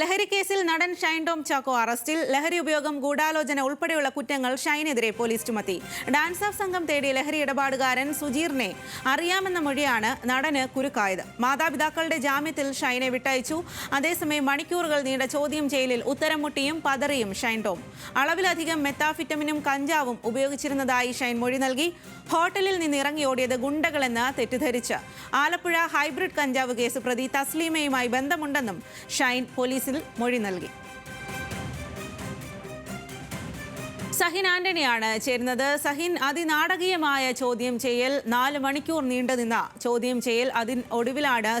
ലഹരി കേസിൽ നടൻ ഷൈൻ ടോം ചാക്കോ അറസ്റ്റിൽ. ലഹരി ഉപയോഗം ഗൂഢാലോചന ഉൾപ്പെടെയുള്ള കുറ്റങ്ങൾ ഷൈനെതിരെ പോലീസ് ചുമത്തി. ഡാൻസ് ഓഫ് സംഘം തേടിയ ലഹരി ഇടപാടുകാരൻ സുജീറിനെ അറിയാമെന്ന മൊഴിയാണ് നടന് കുരുക്കായത്. മാതാപിതാക്കളുടെ ജാമ്യത്തിൽ ഷൈനെ വിട്ടയച്ചു. അതേസമയം മണിക്കൂറുകൾ നീണ്ട ചോദ്യം ചെയ്യലിൽ ഉത്തരം മുട്ടിയും പതറിയും ഷൈൻ ടോം. അളവിലധികം മെത്താഫിറ്റമിനും കഞ്ചാവും ഉപയോഗിച്ചിരുന്നതായി ഷൈൻ മൊഴി നൽകി. ഹോട്ടലിൽ നിന്ന് ഇറങ്ങിയോടിയത് ഗുണ്ടകളെന്ന് തെറ്റിദ്ധരിച്ച്. ആലപ്പുഴ ഹൈബ്രിഡ് കഞ്ചാവ് കേസ് പ്രതി തസ്ലീമയുമായി ബന്ധമുണ്ടെന്നും ഷൈൻ പോലീസിൽ മൊഴി നൽകി. സഹിൻ ആന്റണിയാണ് ചേരുന്നത്. സഹിൻ അതിനാടകീയമായ ചോദ്യം ചെയ്യൽ നാല് മണിക്കൂർ നീണ്ടുനിന്ന ചോദ്യം ചെയ്യൽ അതിന് ഒടുവിലാണ്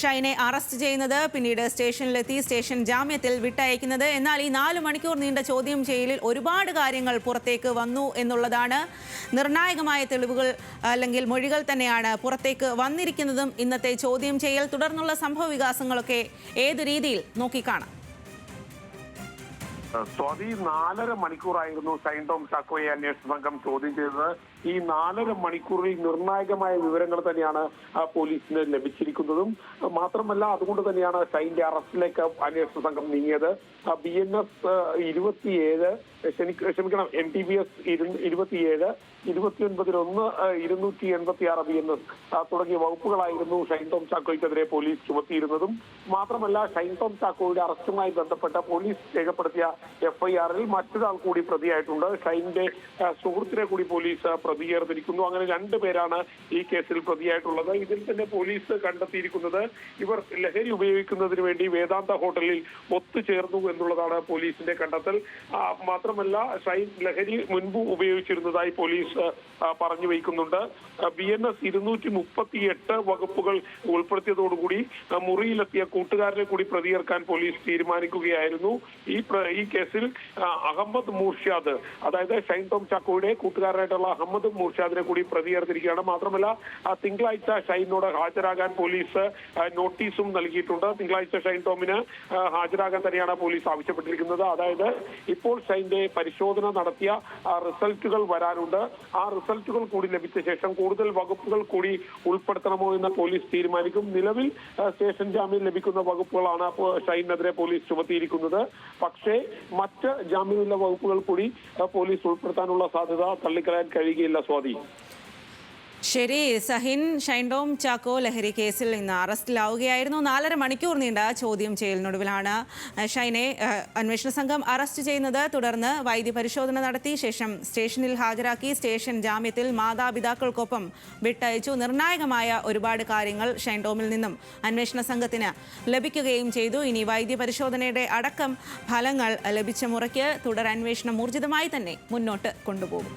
ഷൈനെ അറസ്റ്റ് ചെയ്യുന്നത് പിന്നീട് സ്റ്റേഷനിലെത്തി സ്റ്റേഷൻ ജാമ്യത്തിൽ വിട്ടയക്കുന്നത്. എന്നാൽ ഈ നാല് മണിക്കൂർ നീണ്ട ചോദ്യം ചെയ്യലിൽ ഒരുപാട് കാര്യങ്ങൾ പുറത്തേക്ക് വന്നു എന്നുള്ളതാണ് നിർണായകമായ തെളിവുകൾ അല്ലെങ്കിൽ മൊഴികൾ തന്നെയാണ് പുറത്തേക്ക് വന്നിരിക്കുന്നതും ഇന്നത്തെ ചോദ്യം ചെയ്യൽ തുടർന്നുള്ള സംഭവ വികാസങ്ങളൊക്കെ ഏത് രീതിയിൽ നോക്കിക്കാണാം. സ്വാതി നാലര മണിക്കൂറായിരുന്നു സൈൻ ടോം ചാക്കോയെ അന്വേഷണ സംഘം ചോദ്യം ചെയ്തത്. ഈ നാലര മണിക്കൂറിൽ നിർണായകമായ വിവരങ്ങൾ തന്നെയാണ് പോലീസിന് ലഭിച്ചിരിക്കുന്നതും. മാത്രമല്ല അതുകൊണ്ട് തന്നെയാണ് സൈന്റെ അറസ്റ്റിലേക്ക് അന്വേഷണ സംഘം നീങ്ങിയത്. ബി എൻ എസ് ഇരുപത്തിയേഴ് ക്ഷമിക്ക- ക്ഷമിക്കണം എം ടി ബി എസ് ഇരുപത്തിയേഴ് ഇരുപത്തിയൊൻപതിലൊന്ന് ഇരുന്നൂറ്റി എൺപത്തി ആറ് ബി എൻ എസ് തുടങ്ങിയ വകുപ്പുകളായിരുന്നു ഷൈൻ ടോം ചാക്കോയ്ക്കെതിരെ പോലീസ് ചുമത്തിയിരുന്നതും. മാത്രമല്ല ഷൈൻ ടോം ചാക്കോയുടെ അറസ്റ്റുമായി ബന്ധപ്പെട്ട പോലീസ് രേഖപ്പെടുത്തിയ എഫ്ഐആറിൽ മറ്റൊരാൾ കൂടി പ്രതിയായിട്ടുണ്ട്. ഷൈന്റെ ആ, സുഹൃത്തിനെ കൂടി പോലീസ് പ്രതി ചേർത്തിരിക്കുന്നു അങ്ങനെ രണ്ടു പേരാണ് ഈ കേസിൽ പ്രതിയായിട്ടുള്ളത്. ഇതിൽ തന്നെ പോലീസ് കണ്ടെത്തിയിരിക്കുന്നത് ഇവർ ലഹരി ഉപയോഗിക്കുന്നതിന് വേണ്ടി വേദാന്ത ഹോട്ടലിൽ ഒത്തുചേർന്നു എന്നുള്ളതാണ് പോലീസിന്റെ കണ്ടെത്തൽ. മാത്രമല്ല ഷൈൻ ലഹരി മുൻപ് ഉപയോഗിച്ചിരുന്നതായി പോലീസ് പറഞ്ഞു വയ്ക്കുന്നുണ്ട്. ബി എൻ എസ് ഇരുന്നൂറ്റി മുപ്പത്തി എട്ട് വകുപ്പുകൾ ഉൾപ്പെടുത്തിയതോടുകൂടി മുറിയിലെത്തിയ കൂട്ടുകാരനെ കൂടി പ്രതിയേർക്കാൻ പോലീസ് തീരുമാനിക്കുകയായിരുന്നു. ഈ കേസിൽ അഹമ്മദ് മൂർഷാദ് അതായത് ഷൈൻ ടോം ചാക്കോയുടെ കൂട്ടുകാരനായിട്ടുള്ള അഹമ്മദ് മൂർഷാദിനെ കൂടി പ്രതി ചേർത്തിരിക്കുകയാണ് മാത്രമല്ല തിങ്കളാഴ്ച ഷൈനോട് ഹാജരാകാൻ പോലീസ് നോട്ടീസും നൽകിയിട്ടുണ്ട്. തിങ്കളാഴ്ച ഷൈൻ ടോമിന് ഹാജരാകാൻ തന്നെയാണ് പോലീസ് ആവശ്യപ്പെട്ടിരിക്കുന്നത്. അതായത് ഇപ്പോൾ ഷൈന്റെ പരിശോധന നടത്തിയ റിസൾട്ടുകൾ വരാനുണ്ട്. ആ റിസൾട്ടുകൾ കൂടി ലഭിച്ച ശേഷം കൂടുതൽ വകുപ്പുകൾ കൂടി ഉൾപ്പെടുത്തണമോ എന്ന് പോലീസ് തീരുമാനിക്കും. നിലവിൽ സ്റ്റേഷൻ ജാമ്യം ലഭിക്കുന്ന വകുപ്പുകളാണ് ഷൈനെതിരെ പോലീസ് ചുമത്തിയിരിക്കുന്നത്. പക്ഷേ മറ്റ് ജാമ്യമില്ല വകുപ്പുകൾ കൂടി പോലീസ് ഉൾപ്പെടുത്താനുള്ള സാധ്യത തള്ളിക്കളയാൻ കഴിയുകയില്ല സ്വാതി. ശരി സഹിൻ ഷൈൻഡോം ചാക്കോ ലഹരി കേസിൽ ഇന്ന് അറസ്റ്റിലാവുകയായിരുന്നു. നാലര മണിക്കൂർ നീണ്ട ചോദ്യം ചെയ്യലിനൊടുവിലാണ് ഷൈനെ അന്വേഷണ സംഘം അറസ്റ്റ് ചെയ്യുന്നത്. തുടർന്ന് വൈദ്യ പരിശോധന നടത്തി ശേഷം സ്റ്റേഷനിൽ ഹാജരാക്കി സ്റ്റേഷൻ ജാമ്യത്തിൽ മാതാപിതാക്കൾക്കൊപ്പം വിട്ടയച്ചു. നിർണായകമായ ഒരുപാട് കാര്യങ്ങൾ ഷൈൻഡോമിൽ നിന്നും അന്വേഷണ സംഘത്തിന് ലഭിക്കുകയും ചെയ്തു. ഇനി വൈദ്യ പരിശോധനയുടെ അടക്കം ഫലങ്ങൾ ലഭിച്ച മുറയ്ക്ക് തുടരന്വേഷണം ഊർജിതമായി തന്നെ മുന്നോട്ട് കൊണ്ടുപോകും.